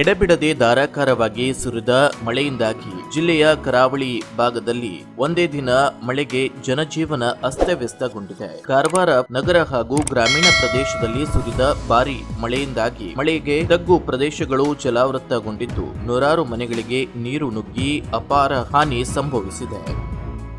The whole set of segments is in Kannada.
ಎಡೆಬಿಡದೆ ಧಾರಾಕಾರವಾಗಿ ಸುರಿದ ಮಳೆಯಿಂದಾಗಿ ಜಿಲ್ಲೆಯ ಕರಾವಳಿ ಭಾಗದಲ್ಲಿ ಒಂದೇ ದಿನ ಮಳೆಗೆ ಜನಜೀವನ ಅಸ್ತವ್ಯಸ್ತಗೊಂಡಿದೆ. ಕಾರವಾರ ನಗರ ಹಾಗೂ ಗ್ರಾಮೀಣ ಪ್ರದೇಶದಲ್ಲಿ ಸುರಿದ ಭಾರಿ ಮಳೆಯಿಂದಾಗಿ ಮಳೆಗೆ ತಗ್ಗು ಪ್ರದೇಶಗಳು ಜಲಾವೃತಗೊಂಡಿದ್ದು ನೂರಾರು ಮನೆಗಳಿಗೆ ನೀರು ನುಗ್ಗಿ ಅಪಾರ ಹಾನಿ ಸಂಭವಿಸಿದೆ.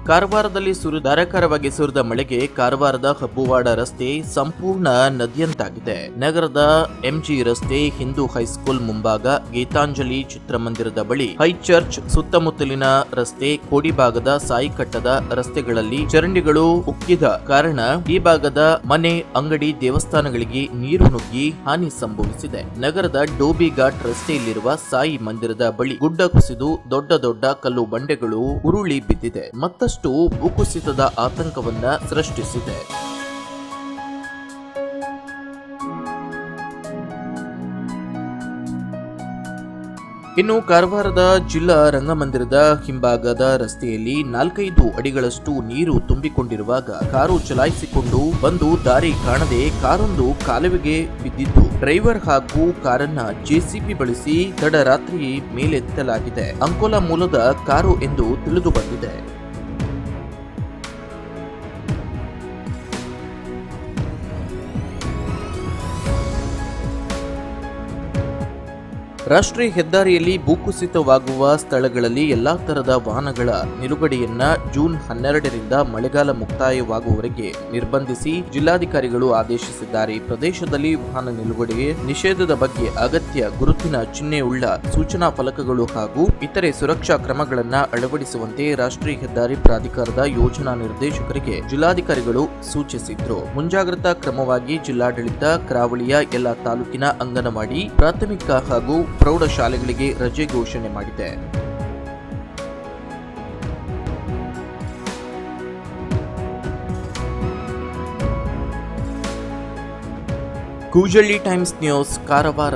ಕಾರವಾರದಲ್ಲಿ ಸುರಿದ ಧಾರಾಕಾರವಾಗಿ ಸುರಿದ ಮಳೆಗೆ ಕಾರವಾರದ ಹಬ್ಬುವಾಡ ರಸ್ತೆ ಸಂಪೂರ್ಣ ನದಿಯಂತಾಗಿದೆ. ನಗರದ ಎಂಜಿ ರಸ್ತೆ ಹಿಂದೂ ಹೈಸ್ಕೂಲ್ ಮುಂಭಾಗ ಗೀತಾಂಜಲಿ ಚಿತ್ರಮಂದಿರದ ಬಳಿ ಹೈ ಚರ್ಚ್ ಸುತ್ತಮುತ್ತಲಿನ ರಸ್ತೆ ಕೋಡಿ ಭಾಗದ ಸಾಯಿ ಕಟ್ಟದ ರಸ್ತೆಗಳಲ್ಲಿ ಚರಂಡಿಗಳು ಉಕ್ಕಿದ ಕಾರಣ ಈ ಭಾಗದ ಮನೆ, ಅಂಗಡಿ, ದೇವಸ್ಥಾನಗಳಿಗೆ ನೀರು ನುಗ್ಗಿ ಹಾನಿ ಸಂಭವಿಸಿದೆ. ನಗರದ ಡೋಬಿ ಘಾಟ್ ರಸ್ತೆಯಲ್ಲಿರುವ ಸಾಯಿ ಮಂದಿರದ ಬಳಿ ಗುಡ್ಡ ಕುಸಿದು ದೊಡ್ಡ ದೊಡ್ಡ ಕಲ್ಲು ಬಂಡೆಗಳು ಉರುಳಿ ಬಿದ್ದಿದೆ. ಮತ್ತಷ್ಟು ಭೂಕುಸಿತದ ಆತಂಕವನ್ನ ಸೃಷ್ಟಿಸಿದೆ. ಇನ್ನು ಕಾರವಾರದ ಜಿಲ್ಲಾ ರಂಗಮಂದಿರದ ಹಿಂಭಾಗದ ರಸ್ತೆಯಲ್ಲಿ ನಾಲ್ಕೈದು ಅಡಿಗಳಷ್ಟು ನೀರು ತುಂಬಿಕೊಂಡಿರುವಾಗ ಕಾರು ಚಲಾಯಿಸಿಕೊಂಡು ಬಂದು ದಾರಿ ಕಾಣದೆ ಕಾರೊಂದು ಕಾಲುವೆಗೆ ಬಿದ್ದಿದ್ದು, ಡ್ರೈವರ್ ಹಾಗೂ ಕಾರನ್ನ ಜೆಸಿಬಿ ಬಳಸಿ ತಡರಾತ್ರಿ ಮೇಲೆತ್ತಲಾಗಿದೆ. ಅಂಕೋಲಾ ಮೂಲದ ಕಾರು ಎಂದು ತಿಳಿದು ಬಂದಿದೆ ರಾಷ್ಟ್ರೀಯ ಹೆದ್ದಾರಿಯಲ್ಲಿ ಭೂಕುಸಿತವಾಗುವ ಸ್ಥಳಗಳಲ್ಲಿ ಎಲ್ಲಾ ತರದ ವಾಹನಗಳ ನಿಲುಗಡೆಯನ್ನ ಜೂನ್ ಹನ್ನೆರಡರಿಂದ ಮಳೆಗಾಲ ಮುಕ್ತಾಯವಾಗುವವರೆಗೆ ನಿರ್ಬಂಧಿಸಿ ಜಿಲ್ಲಾಧಿಕಾರಿಗಳು ಆದೇಶಿಸಿದ್ದಾರೆ. ಪ್ರದೇಶದಲ್ಲಿ ವಾಹನ ನಿಲುಗಡೆಗೆ ನಿಷೇಧದ ಬಗ್ಗೆ ಅಗತ್ಯ ಗುರುತಿನ ಚಿಹ್ನೆಯುಳ್ಳ ಸೂಚನಾ ಫಲಕಗಳು ಹಾಗೂ ಇತರೆ ಸುರಕ್ಷಾ ಕ್ರಮಗಳನ್ನ ಅಳವಡಿಸುವಂತೆ ರಾಷ್ಟ್ರೀಯ ಹೆದ್ದಾರಿ ಪ್ರಾಧಿಕಾರದ ಯೋಜನಾ ನಿರ್ದೇಶಕರಿಗೆ ಜಿಲ್ಲಾಧಿಕಾರಿಗಳು ಸೂಚಿಸಿದ್ರು. ಮುಂಜಾಗ್ರತಾ ಕ್ರಮವಾಗಿ ಜಿಲ್ಲಾಡಳಿತ, ಕರಾವಳಿಯ ಎಲ್ಲ ತಾಲೂಕಿನ ಅಂಗನವಾಡಿ, ಪ್ರಾಥಮಿಕ ಹಾಗೂ ಪ್ರೌಢಶಾಲೆಗಳಿಗೆ ರಜೆ ಘೋಷಣೆ ಮಾಡಿದೆ. Kujalli Times News Karwar.